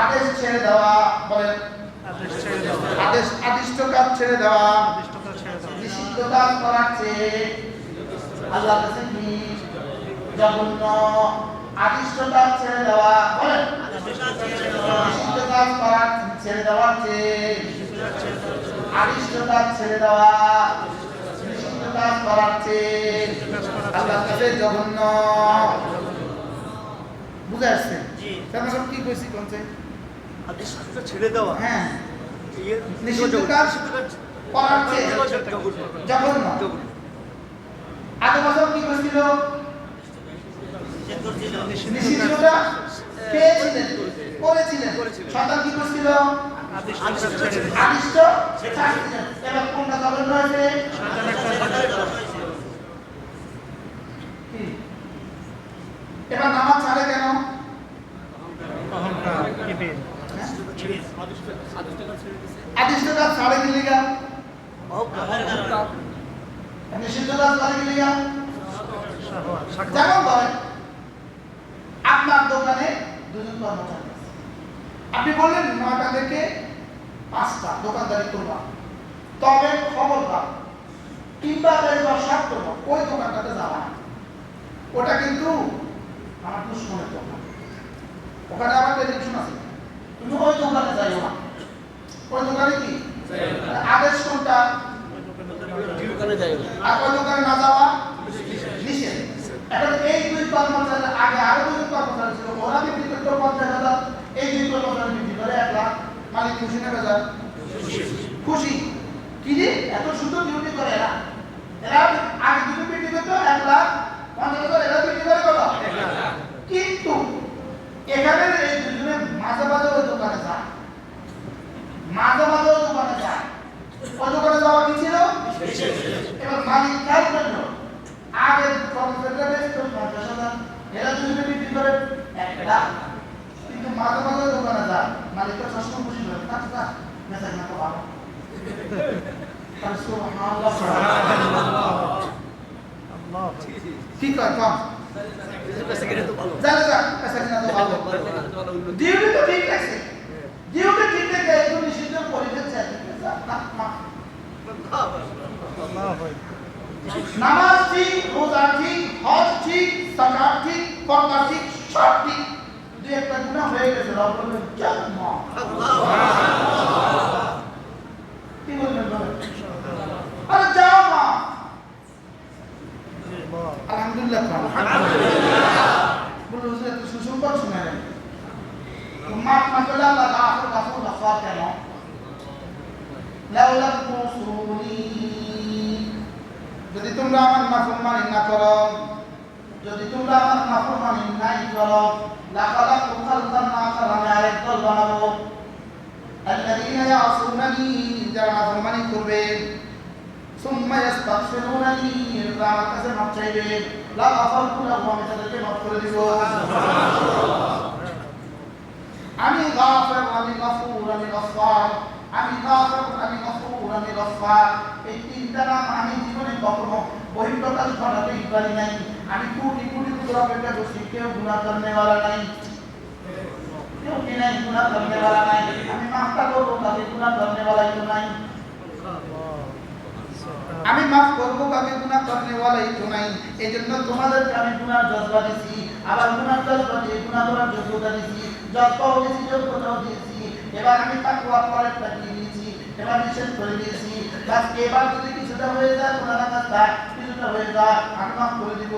আদেশ ছেড়ে দেওয়া বলেন আদেশ আদিষ্ট কাজ ছেড়ে দেওয়া। নিষিদ্ধ কাজ করার চেয়ে আল্লাহ কাছে কি জঘন্য? আদিষ্ট কাজ ছেড়ে দেওয়া বলেন নিষিদ্ধ কাজ করার ছেড়ে দেওয়ার চেয়ে আদিষ্ট কাজ ছেড়ে দেওয়া নিষিদ্ধ কাজ করার চেয়ে আল্লাহর কাছে জঘন্য। বুঝে আসছে তার কি কইছি কোনছে আদেশটা ছেড়ে দেওয়া। হ্যাঁ। ইয়ে নিষিদ্ধ কাজ করার চেয়ে জঘন্য আগে বছর কি করছিল? নিষিদ্ধটা পেয়েছিলেন করেছিলেন। সন্তান কি করছিল? আদিষ্টতা ছেড়ে দেওয়া আদিষ্ট। এবার কোনটা জঘন্য হয়েছে কি? এবার নামাজ ছাড়ে কেন অহংকার কিবির আপনার দোকানে দুজন কর্মচারী আপনি বললেন নয়টা থেকে পাঁচটা দোকানদারি করবা। তবে খবরদার কিংবা বা সাত করব ওই দোকানটাতে যাবা ওটা কিন্তু আমার দুশ্মনের দোকান। ওখানে আমার টেলিভিশন আছে। তুমি ওই দোকানে যাইও না। ওই দোকানে কি? আদেশ কোনটা? আর দোকানে না যাওয়া? নিষেধ। এখন এই দুই কর্মচারী আগে আরও দুই কর্মচারী ছিল ওরা বিক্রি করতো পঞ্চাশ হাজার এই দুই কর্মচারী বিক্রি করে এক লাখ। মালিক খুশি নেবে খুশি। কি এত সুন্দর ডিউটি করে এরা আগে দুটো বিক্রি করতো এক লাখ পঞ্চাশ হাজার এরা বিক্রি করে কত কিন্তু এখানে এই দুজনে মাঝে মাঝে ওই দোকানে যায় মাঝে মাঝে ওই দোকানে যায় ওই দোকানে যাওয়া কি ছিল এবার মালিক খেয়াল করল আগে কর্মচারীরা বেশ তো পঞ্চাশ হাজার এরা দুজনে বিক্রি করে কিন্তু মাঝে মাঝে দোকানে যায় মালিকটা সবসময় খুশি করে কাজ কাজ বেচা কিনা তো ভালো ঠিক আছে। ঠিক রেখে নামাজ ঠিক, রোজা ঠিক, হজ ঠিক সাকাত ঠিক পর্দা ঠিক, সব ঠিক। গুণা হয়ে গেছে রব বলবেন জন্ম কি বলবেন? আরে যাও মা। আলহামদুলিল্লাহ খান বলে হুজুর, এত সুসংবাদ না গাফর গাফর কেন? লাউলাম তুসুনি যদি তোমরা আমার নাফরমানি না করো, যদি তোমরা আমার নাফরমানি নাই করো লাকালাক খালকান আমি আরেক দল বানাবো আল্লাযীনা ইয়াসুনানি যারা ফরমানি করবে সুম্মা ইস্তাগফিরুনানি যারা আমার কাছে মাপ চাইবে লা গাফারতু লাহুম আমি তাদেরকে মাফ করে দিব আমি গাফির আমি গফুর আমি গফফার আমি গাফির আমি আমি এই তিনটা আমি জীবনে কখনো বহির্প্রকাশ ঘটাতেই পারি নাই আমি কোটি কোটি বছর অপেক্ষা করছি কেউ গুণা করনে वाला নাই কেউ কি নাই গুণা করনে वाला নাই আমি মাফটা করবো তাকে গুণা করনে वाला কেউ নাই আমি মাফ করবো কাকে গুনাহ করনে ওয়ালাই তো নাই এই জন্য তোমাদেরকে আমি গুনার জজবা দিছি আবার গুনার জজবা দিয়ে গুনাহ করার যোগ্যতা দিছি জজবাও দিছি যোগ্যতাও দিয়েছি এবার আমি তাকওয়া পরেরটা দিয়ে দিয়েছি এবার নিষেধ করে দিয়েছি বাস এবার যদি কিছুটা হয়ে যায় গুনাহ কাজটা পরিষ্কার হয়ে যাক আকাশ করে দিব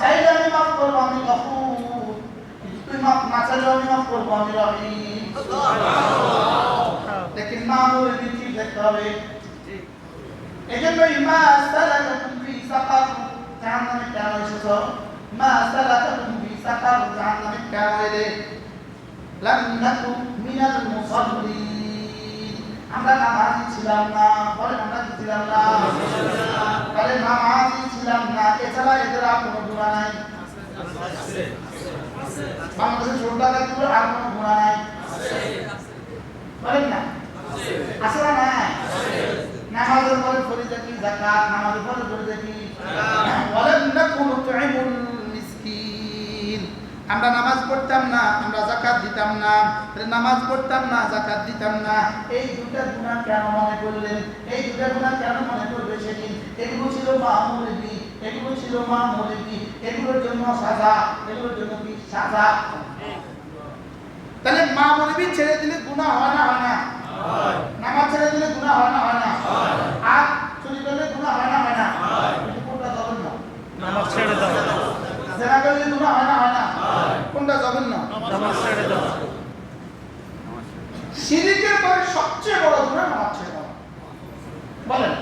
চাইলে আমি মাফ করব, আমি গফুর। তুই মাপ না আমি মাফ করব, আমি রহিম। লেকিন মামুর নীতি দেখতে হবে এই জন্যই মা সালাকাকুম ফি সাকার জাহান্নামে কেন এসেছ? মা সালাকাকুম ফি সাকার জাহান্নামে কেন এলে? লাম মিনাল মুসাল্লিন। আমরা নামাজি ছিলাম না বলে আমরা ছিলাম না। বলে নামাজি ছিলাম না, এছাড়া এদের আর কোনো গুণা নাই। বাংলাদেশের ছোট আর কোনো গুণা নাই। আমরা নামাজ পড়তাম না, আমরা যাকাত দিতাম না। নামাজ পড়তাম না, যাকাত দিতাম না। এই দুটা গুনাহ কেন মনে করলেন? এই দুটা গুনাহ কেন মনে করবে সেদিন? এগুলো ছিল মামুলি এগুলো ছিল মামুলি এগুলোর জন্য সাজা, এগুলোর জন্য কি সাজা তাহলে মা মৌলবী ছেড়ে দিলে গুনাহ হয় না হয় না? নামাজ ছেড়ে দিলে গুনাহ হয় না হয় না? আর চুরি করলে গুনাহ হয় না হয় না? কোনটা জঘন্য? নামাজ ছেড়ে দাও। জেনা করলে গুনাহ হয় না হয় না? কোনটা জঘন্য? নামাজ ছেড়ে দাও শিরিকের পরে সবচেয়ে বড় গুনাহ নামাজ ছেড়ে দেওয়া বলেন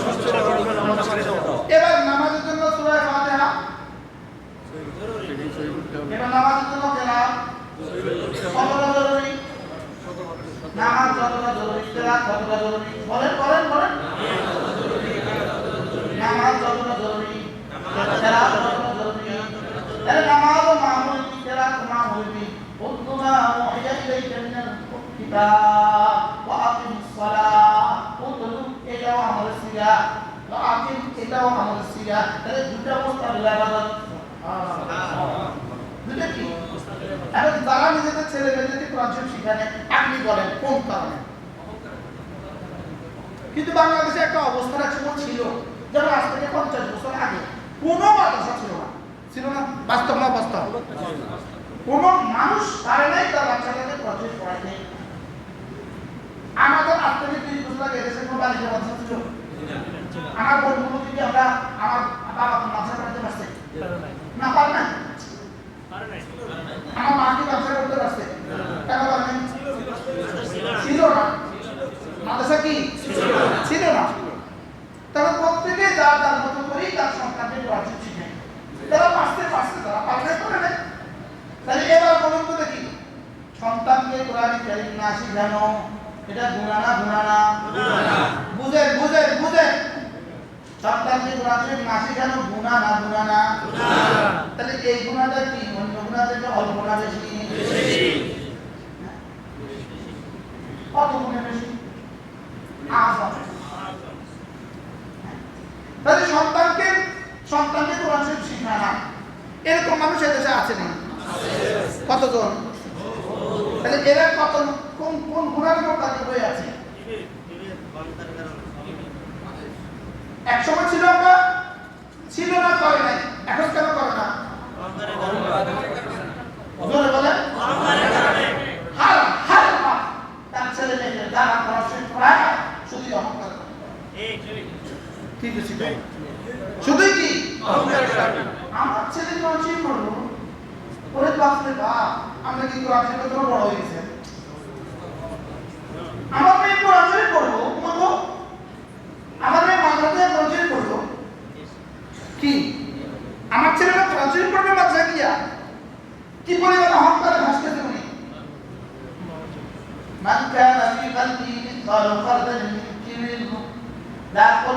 সবচেয়ে বড় করে নামাজ ছেড়ে দাও এবার নামাজের জন্য সূরা ফাতিহা এবার নামাজের জন্য কেরাত কতটা জরুরি নামাজ যতটা জরুরি কেরাত কতটা জরুরি বলেন বলেন বলেন নামাজ যতটা জরুরি কেরাত কতটা জরুরি তাহলে নামাজ ও মামুলি কেরাত ও মামুলি উদ্দুমা ওহিয়া ইলাইকা মিনাল কিতাব ওয়া আকিমিস সালাহ উদ্দু এটাও আমাদের সিগা ওয়া আকিম এটাও আমাদের সিগা তাহলে যারা নিজেদের ছেলে মেয়েদেরকে কোরআন শিখানে আপনি বলেন কোন কারণে কিন্তু বাংলাদেশে একটা অবস্থা সময় ছিল। যেমন আজ থেকে পঞ্চাশ বছর আগে কোনো মাদ্রাসা ছিল না। ছিল না, বাস্তব না বাস্তব কোন মানুষ পারে নাই, তার বাচ্চাটাকে শরীফ পড়াইতে আমাদের আজ থেকে তিরিশ বছর আগে এদেশে কোনো বালিকা মাদ্রাসা ছিল? আমার বন্ধুগুলো থেকে আমরা আমার বাবা মাদ্রাসা পড়াইতে পারছে? না পারে না? আমার মা কি ব্যবসা করতে পারছে? টাকা পারে ছিল না। মাদ্রাসা কি? ছিল না। তবে প্রত্যেকে যার যার মতো করেই তার সন্তানকে পড়াতে শিখে। তারা পারছে পারছে তারা পারলে করে নেয়। তাহলে এবার বলুন তো দেখি সন্তানকে কোরআন কারিম না শিখানো এটা গুণা না গুণা না? বুঝেন বুঝেন বুঝেন। সন্তানকে না না। না কত বেশি? তাহলে সন্তানকে সন্তানকে কোরআন শিখানা এরকম মানুষ এদেশে আছে না কতজন? তাহলে এরা কত কোন কোন গুণার উপর তাকে বই আছে? এক সময় ছিল আমরা ছিল না করে নাই। এখন কেন করে না? জোরে বলেন।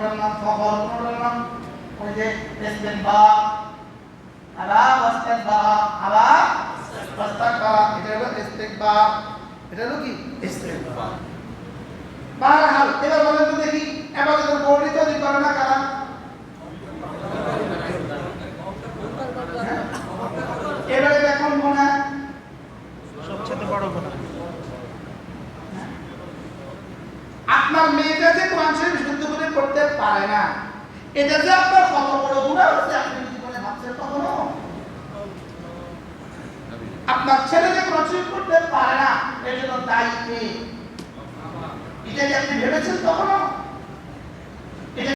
কোনটার নাম ফখর কোনটার নাম ওই যে ইস্তেনবা আলা ওয়াস্তেনবা আলা ওয়াস্তেনবা এটা হলো ইস্তেকবা এটা হলো কি? ইস্তেকবা বারহাল। এবার বলেন তো দেখি এবার বর্ণিত তৈরি করে? না কারা হ্যাঁ? এবারে দেখুন সবচেয়ে বড় গুণা আপনার মেয়েটা যে কোরআন শরীফ শুদ্ধ করে পড়তে পারে না। এটা যে আপনার কত বড় গুণা হচ্ছে আপনি জীবনে ভাবছেন কখনো? আপনার ছেলে যে প্রচুর করতে পারে না, এর জন্য দায়ী কে? এটা কি আপনি ভেবেছেন কখনো?